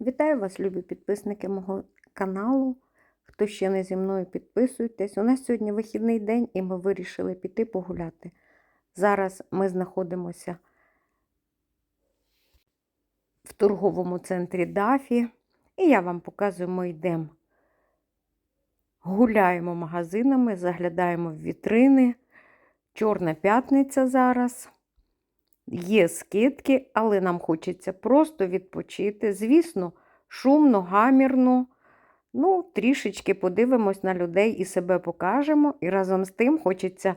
Вітаю вас, любі підписники мого каналу. Хто ще не зі мною підписуйтесь. У нас сьогодні вихідний день і ми вирішили піти погуляти. Зараз ми знаходимося в торговому центрі Дафі. І я вам показую, ми йдемо. Гуляємо магазинами, заглядаємо в вітрини. Чорна п'ятниця зараз. Є скидки, але нам хочеться просто відпочити. Звісно, шумно, гамірно. Ну, трішечки подивимось на людей і себе покажемо. І разом з тим хочеться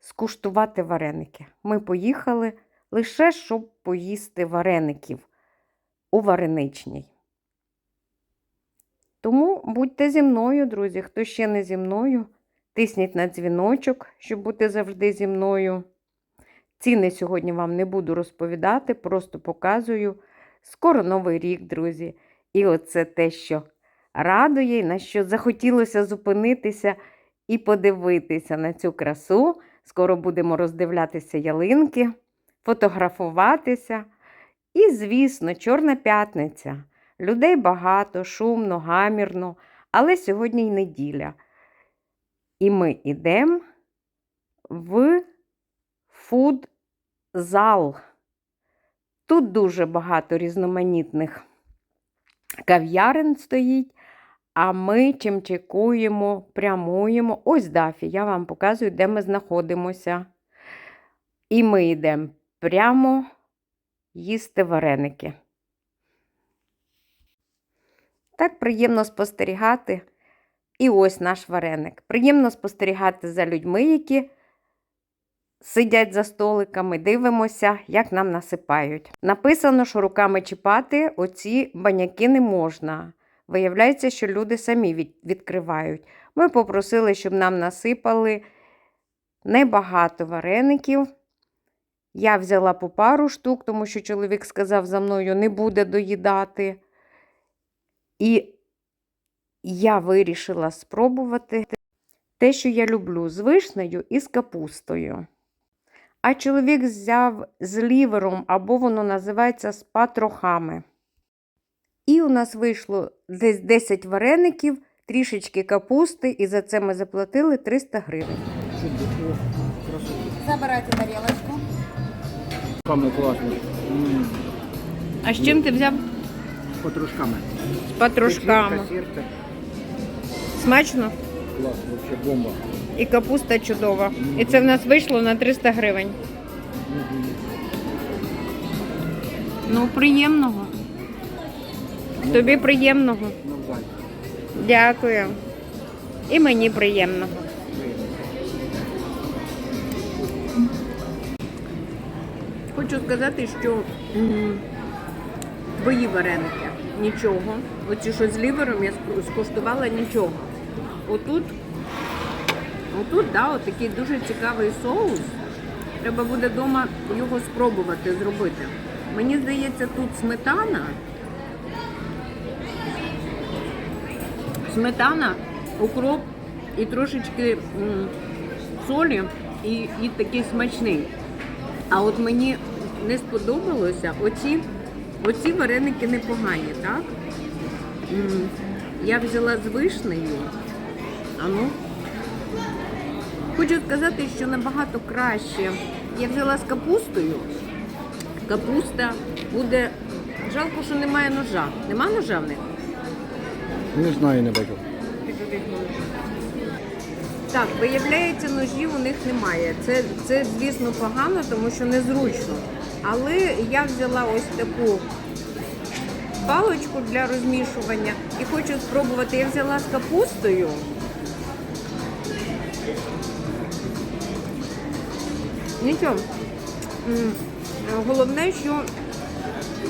скуштувати вареники. Ми поїхали лише щоб поїсти вареників у вареничній. Тому будьте зі мною, друзі. Хто ще не зі мною, тисніть на дзвіночок, щоб бути завжди зі мною. Ціни сьогодні вам не буду розповідати, просто показую. Скоро новий рік, друзі. І оце те, що радує, на що захотілося зупинитися і подивитися на цю красу. Скоро будемо роздивлятися ялинки, фотографуватися. І, звісно, Чорна п'ятниця. Людей багато, шумно, гамірно, але сьогодні й неділя. І ми йдемо в фуд-зал. Тут дуже багато різноманітних кав'ярин стоїть, а ми чимчикуємо, прямуємо. Ось Дафі, я вам показую, де ми знаходимося. І ми йдемо прямо їсти вареники. Так приємно спостерігати. І ось наш вареник. Приємно спостерігати за людьми, які сидять за столиками, дивимося, як нам насипають. Написано, що руками чіпати оці баняки не можна. Виявляється, що люди самі від- відкривають. Ми попросили, щоб нам насипали небагато вареників. Я взяла по пару штук, тому що чоловік сказав за мною не буде доїдати. І я вирішила спробувати те, що я люблю, з вишнею і з капустою. А чоловік взяв з лівером, або воно називається з патрохами. І у нас вийшло десь 10 вареників, трішечки капусти, і за це ми заплатили 300 гривень. Забирайте тарелочку. Саме класно. А з чим ти взяв? З патрушками. З патрушками. Смачно? Клас, вообще бомба. І капуста чудова. І це в нас вийшло на 300 гривень. Ну, приємного. Тобі приємного. Дякую. І мені приємного. Хочу сказати, що твої вареники нічого. Оці, що з лівером я скуштувала нічого. Отут, отут, да, от такий дуже цікавий соус. Треба буде вдома його спробувати зробити. Мені здається, тут сметана. Сметана, укроп і трошечки солі, і, і такий смачний. А от мені не сподобалося оці, оці вареники непогані, так? Я взяла з вишнею. А ну. Хочу сказати, що набагато краще. Я взяла з капустою. Капуста буде. Жалко, що немає ножа. Нема ножа в них? Не знаю, не бачу. Так, виявляється, ножів у них немає. Це, це, звісно, погано, тому що незручно. Але я взяла ось таку паличку для розмішування і хочу спробувати. Я взяла з капустою. Нічого. Головне, що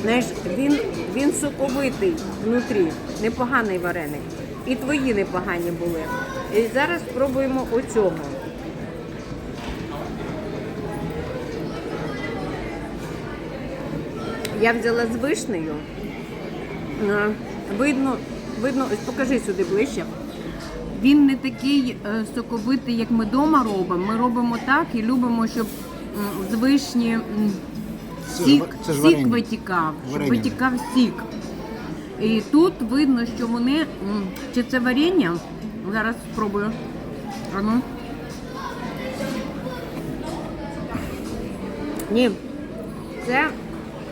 знаєш, він, він соковитий внутрі, непоганий вареник. І твої непогані були. І зараз спробуємо оцього. Я взяла з вишнею. Видно, видно, ось покажи сюди ближче. Він не такий е, соковитий, як ми вдома робимо. Ми робимо так і любимо, щоб з вишні м, Це ж сік, це ж сік витікав, щоб Варення. витікав сік. І тут видно, що вони. м, Чи це варення? Зараз спробую. А ну. Ні. Це,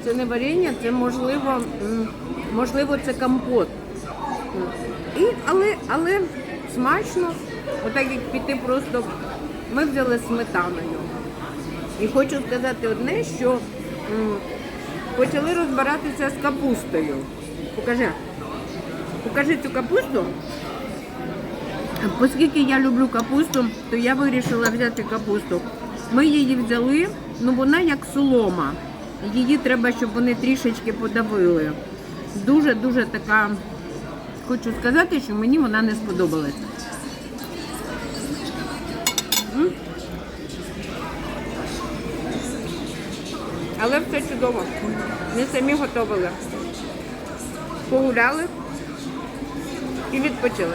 це не варення, це можливо, м, можливо, це компот. І, але, але смачно, отак як піти просто. Ми взяли сметаною. І хочу сказати одне, що почали розбиратися з капустою. Покажи. Покажи цю капусту. Оскільки я люблю капусту, то я вирішила взяти капусту. Ми її взяли, ну вона як солома. Її треба, щоб вони трішечки подавили. Дуже-дуже така, хочу сказати, що мені вона не сподобалась. Але все чудово. Ми самі готували. Погуляли і відпочили.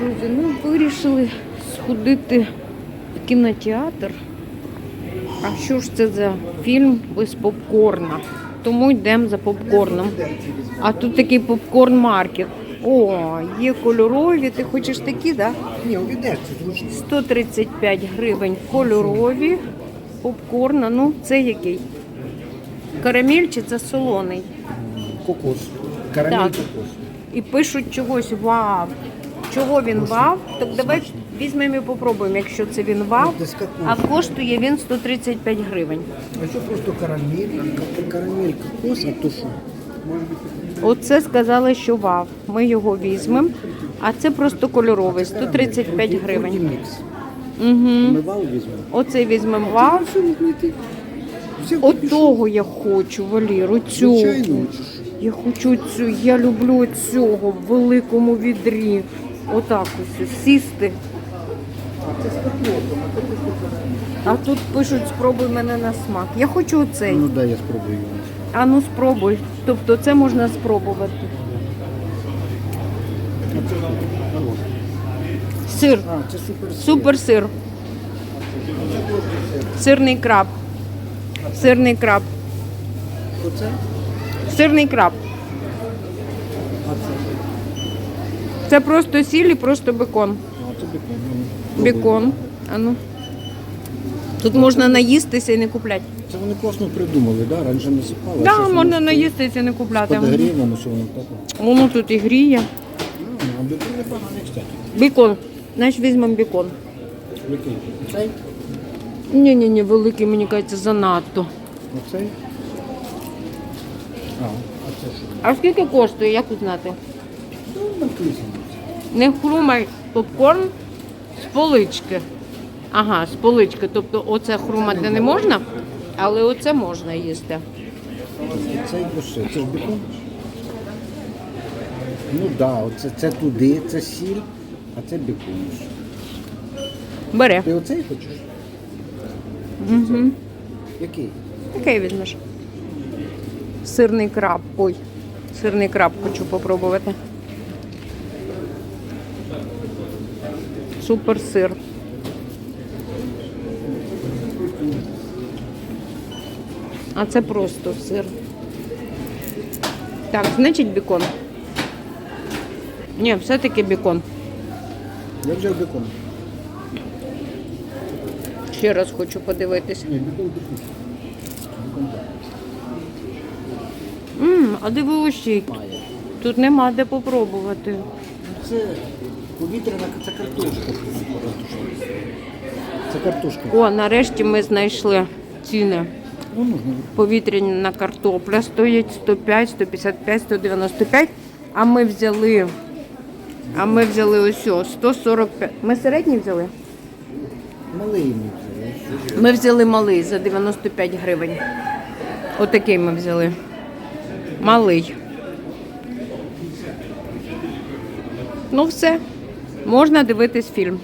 Друзі, ну вирішили сходити в кінотеатр. А що ж це за фільм без попкорна? Тому йдемо за попкорном. А тут такий попкорн-маркет. О, є кольорові. Ти хочеш такі, так? Да? Ні, у відерці зручно. 135 гривень кольорові попкорна. Ну, це який? Карамель чи це солоний? Кокос. Карамель Так. кокос. І пишуть чогось вау. Чого він вау? Так давай візьмемо і попробуємо, якщо це він. Десь кокос. А коштує він 135 гривень. А що просто карамель? Карамель кокос, а то що? Оце сказали, що вау. Ми його візьмемо. А це просто кольоровий, 135 гривень. Угу. Вау візьмемо. Все От того я хочу, Валіру, цього. Чи що? Я хочу цю, я люблю цього в великому відрі. Отак ось сісти. А це з капотом, а це А тут пишуть, спробуй мене на смак. Я хочу оцей. Ну дай я спробую. А ну спробуй. Тобто це можна спробувати. Сир. А, це супер. Супер сир. Сирний краб. Сирний краб. Оце? Сирний краб. А це? Це просто сіль і просто бекон. Бекон. А ну. Тут можна наїстися і не купляти. Це вони класно придумали, да? Раніше не сипали. Так, да, можна наїстися і не купляти. подогрівом, усе воно так. Воно тут і гріє. Ну, а бекон непоганий, кстати. Бекон. Значить, візьмемо бекон. Який? Цей? Ні, ні, ні, великий, мені кажеться, занадто. Оцей? А, а це що? А скільки коштує, як узнати? Ну, написано. Не хрумай попкорн з полички. Ага, з полички. Тобто оце хрумати не можна, але оце можна їсти. Що? Це ж бекон? Ну так, да, оце це туди, це сіль, а це бекон. Бери. Ти оцей хочеш? Угу. Який? Який візьмеш? Сирний краб. Ой, сирний краб хочу попробувати. Супер сир. А це просто сир. Так, значить бекон. Ні, все-таки бекон. Я взяв бекон. Ще раз хочу подивитись. Ні, бекон бекон. Бекон так. Мм, а диви ось який. Тут нема де попробувати. Це повітряна це картошка. Це картошка. О, нарешті ми знайшли ціни. Ну. Повітряна картопля стоїть 105, 155, 195. А ми взяли. А ми взяли ось 145. Ми середній взяли? Малий ми взяли. Ми взяли малий за 95 гривень. Отакий ми взяли. Малий. Ну все. Можна дивитись фільм.